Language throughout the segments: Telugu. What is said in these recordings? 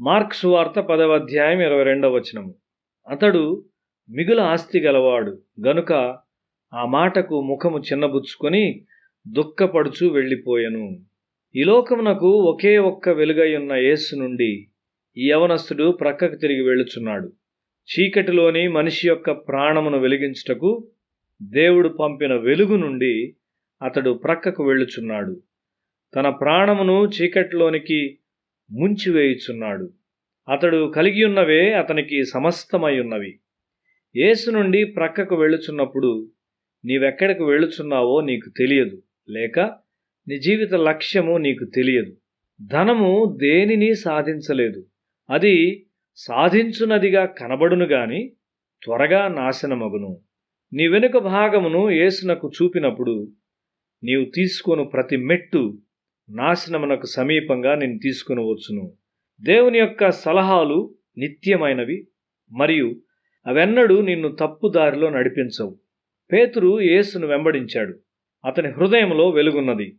మార్క్స్ వార్త పదవ అధ్యాయం ఇరవై రెండవ వచనము. అతడు మిగుల ఆస్తి గలవాడు గనుక ఆ మాటకు ముఖము చిన్నబుచ్చుకొని దుఃఖపడుచు వెళ్ళిపోయెను. ఈ లోకమునకు ఒకే ఒక్క వెలుగై ఉన్న యేసు నుండి ఈ యవనస్తుడు ప్రక్కకు తిరిగి వెళ్ళుచున్నాడు. చీకటిలోని మనిషి యొక్క ప్రాణమును వెలిగించుటకు దేవుడు పంపిన వెలుగు నుండి అతడు ప్రక్కకు వెళ్ళుచున్నాడు. తన ప్రాణమును చీకటిలోనికి ముంచివేయుచున్నాడు. అతడు కలిగి ఉన్నవే అతనికి సమస్తమై ఉన్నవి యేసు నుండి ప్రక్కకు వెళ్ళుచున్నప్పుడు నీవెక్కడికి వెళ్ళుచున్నావో నీకు తెలియదు. లేక నీ జీవిత లక్ష్యము నీకు తెలియదు. ధనము దేనిని సాధించలేదు. అది సాధించునదిగా కనబడును గాని త్వరగా నాశనమగును. నీ వెనుక భాగమును యేసునకు చూపినప్పుడు నీవు తీసుకొను ప్రతి మెట్టు నాశనమునకు సమీపంగా నేను తీసుకునవచ్చును. దేవుని యొక్క సలహాలు నిత్యమైనవి మరియు అవెన్నడూ నిన్ను తప్పుదారిలో నడిపించవు. పేతురు యేసును వెంబడించాడు. అతని హృదయంలో వెలుగున్నది.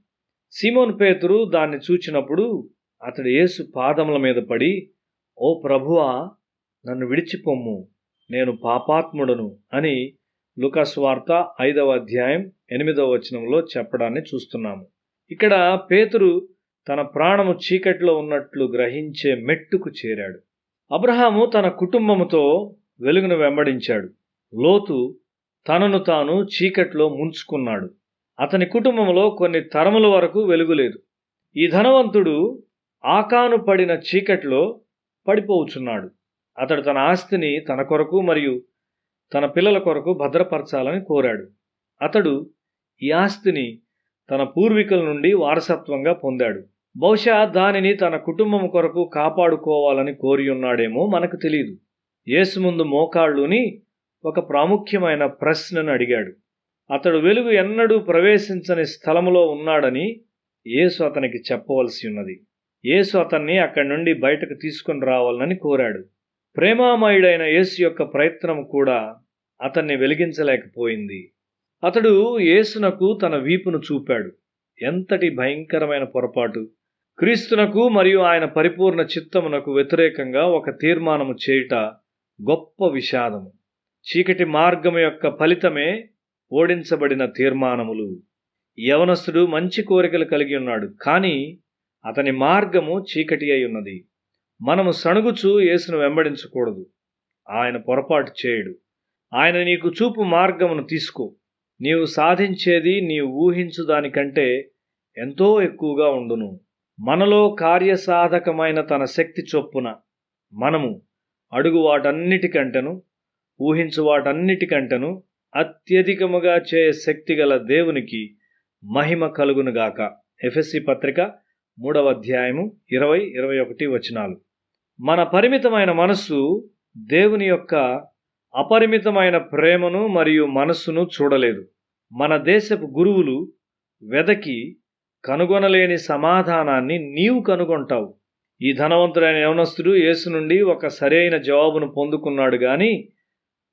సిమోన్ పేతురు దాన్ని చూచినప్పుడు అతడు యేసు పాదముల మీద పడి ఓ ప్రభువా నన్ను విడిచిపొమ్ము. నేను పాపాత్ముడను అని లుకాస్వార్త ఐదవ అధ్యాయం ఎనిమిదవ వచనంలో చెప్పడాన్ని చూస్తున్నాము. ఇక్కడ పేతురు తన ప్రాణము చీకట్లో ఉన్నట్లు గ్రహించే మెట్టుకు చేరాడు. అబ్రహాము తన కుటుంబముతో వెలుగును వెంబడించాడు. లోతు తనను తాను చీకట్లో ముంచుకున్నాడు. అతని కుటుంబంలో కొన్ని తరముల వరకు వెలుగులేదు ఈ ధనవంతుడు ఆకాను పడిన చీకట్లో పడిపోవుచున్నాడు అతడు తన ఆస్తిని తన కొరకు మరియు తన పిల్లల కొరకు భద్రపరచాలని కోరాడు. అతడు ఈ ఆస్తిని తన పూర్వీకుల నుండి వారసత్వంగా పొందాడు. బహుశా దానిని తన కుటుంబం కొరకు కాపాడుకోవాలని కోరి ఉన్నాడేమో మనకు తెలియదు యేసు ముందు మోకాళ్ళుని ఒక ప్రాముఖ్యమైన ప్రశ్నను అడిగాడు. అతడు వెలుగు ఎన్నడూ ప్రవేశించని స్థలములో ఉన్నాడని యేసు అతనికి చెప్పవలసి ఉన్నది. యేసు అతన్ని అక్కడి నుండి బయటకు తీసుకుని రావాలని కోరాడు. ప్రేమామయుడైన యేసు యొక్క ప్రయత్నం కూడా అతన్ని వెలిగించలేకపోయింది. అతడు యేసునకు తన వీపును చూపాడు. ఎంతటి భయంకరమైన పొరపాటు! క్రీస్తునకు మరియు ఆయన పరిపూర్ణ చిత్తమునకు వ్యతిరేకంగా ఒక తీర్మానము చేయుట గొప్ప విషాదము. చీకటి మార్గము యొక్క ఫలితమే ఓడించబడిన తీర్మానములు. యవనస్తుడు మంచి కోరికలు కలిగి ఉన్నాడు కానీ అతని మార్గము చీకటి అయి ఉన్నది. మనము సణుగుచు యేసును వెంబడించకూడదు. ఆయన పొరపాటు చేయడు. ఆయన నీకు చూపు మార్గమును తీసుకో. నీవు సాధించేది నీవు ఊహించు దానికంటే ఎంతో ఎక్కువగా ఉండును. మనలో కార్యసాధకమైన తన శక్తి చొప్పున మనము అడుగు వాటన్నిటికంటెను ఊహించు వాటన్నిటికంటెను అత్యధికముగా చేయ శక్తి గల దేవునికి మహిమ కలుగునుగాక ఎఫ్ఎస్సి పత్రిక మూడవ అధ్యాయము ఇరవై ఇరవై ఒకటి వచనాలు. మన పరిమితమైన మనస్సు దేవుని యొక్క అపరిమితమైన ప్రేమను మరియు మనస్సును చూడలేదు. మన దేశపు గురువులు వెదకి కనుగొనలేని సమాధానాన్ని నీవు కనుగొంటావు. ఈ ధనవంతుడైన యవనస్తుడు యేసు నుండి ఒక సరైన జవాబును పొందుకున్నాడు గాని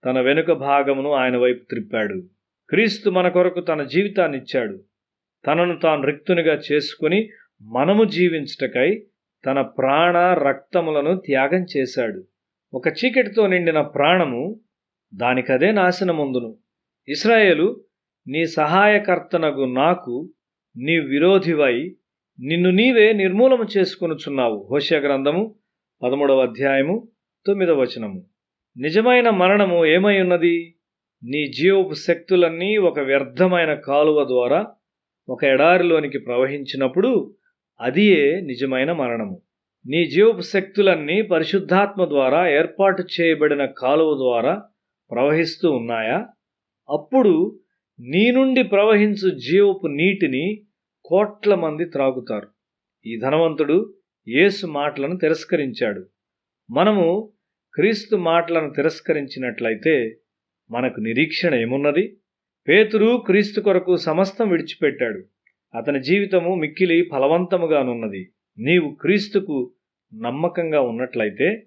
తన వెనుక భాగమును ఆయన వైపు త్రిప్పాడు. క్రీస్తు మన కొరకు తన జీవితాన్ని ఇచ్చాడు. తనను తాను రిక్తునిగా చేసుకుని మనము జీవించుటకై తన ప్రాణ రక్తములను త్యాగం చేశాడు. ఒక చీకటితో నిండిన ప్రాణము దానికదే నాశనముందును. ఇస్రాయేలు నీ సహాయకర్తనగు నాకు నీ విరోధివై నిన్ను నీవే నిర్మూలము చేసుకొనుచున్నావు. హోష్య గ్రంథము పదమూడవ అధ్యాయము తొమ్మిదవ వచనము. నిజమైన మరణము ఏమై ఉన్నది? నీ జీవపు శక్తులన్నీ ఒక వ్యర్థమైన కాలువ ద్వారా ఒక ఎడారిలోనికి ప్రవహించినప్పుడు అదియే నిజమైన మరణము. నీ జీవపు శక్తులన్నీ పరిశుద్ధాత్మ ద్వారా ఏర్పాటు చేయబడిన కాలువ ద్వారా ప్రవహిస్తూ ఉన్నాయా? అప్పుడు నీ నుండి ప్రవహించు జీవపు నీటిని కోట్ల మంది త్రాగుతారు. ఈ ధనవంతుడు యేసు మాటలను తిరస్కరించాడు. మనము క్రీస్తు మాటలను తిరస్కరించినట్లయితే మనకు నిరీక్షణ ఏమున్నది? పేతురు క్రీస్తు కొరకు సమస్తం విడిచిపెట్టాడు. అతని జీవితము మిక్కిలి ఫలవంతముగానున్నది. నీవు క్రీస్తుకు నమ్మకంగా ఉన్నట్లయితే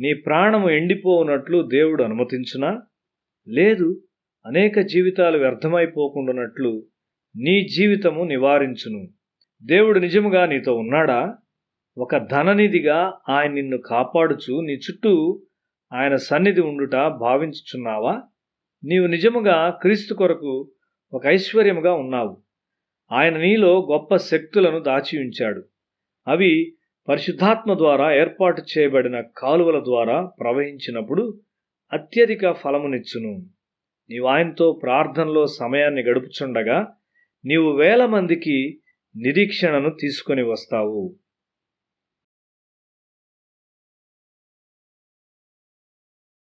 నీ ప్రాణము ఎండిపోవునట్లు దేవుడు అనుమతించునా లేదు అనేక జీవితాలు వ్యర్థమైపోకుండానట్లు నీ జీవితము నివారించును. దేవుడు నిజముగా నీతో ఉన్నాడా? ఒక ధననిధిగా ఆయన నిన్ను కాపాడుచు నీ చుట్టూ ఆయన సన్నిధి ఉండుట భావించుచున్నావా? నీవు నిజముగా క్రీస్తు కొరకు ఒక ఐశ్వర్యముగా ఉన్నావు. ఆయన నీలో గొప్ప శక్తులను దాచి ఉంచాడు అవి పరిశుద్ధాత్మ ద్వారా ఏర్పాటు చేయబడిన కాలువల ద్వారా ప్రవహించినప్పుడు అత్యధిక ఫలమునిచ్చును. నీవు ఆయనతో ప్రార్థనలో సమయాన్ని గడుపుచుండగా నీవు వేల మందికి నిరీక్షణను తీసుకొని వస్తావు.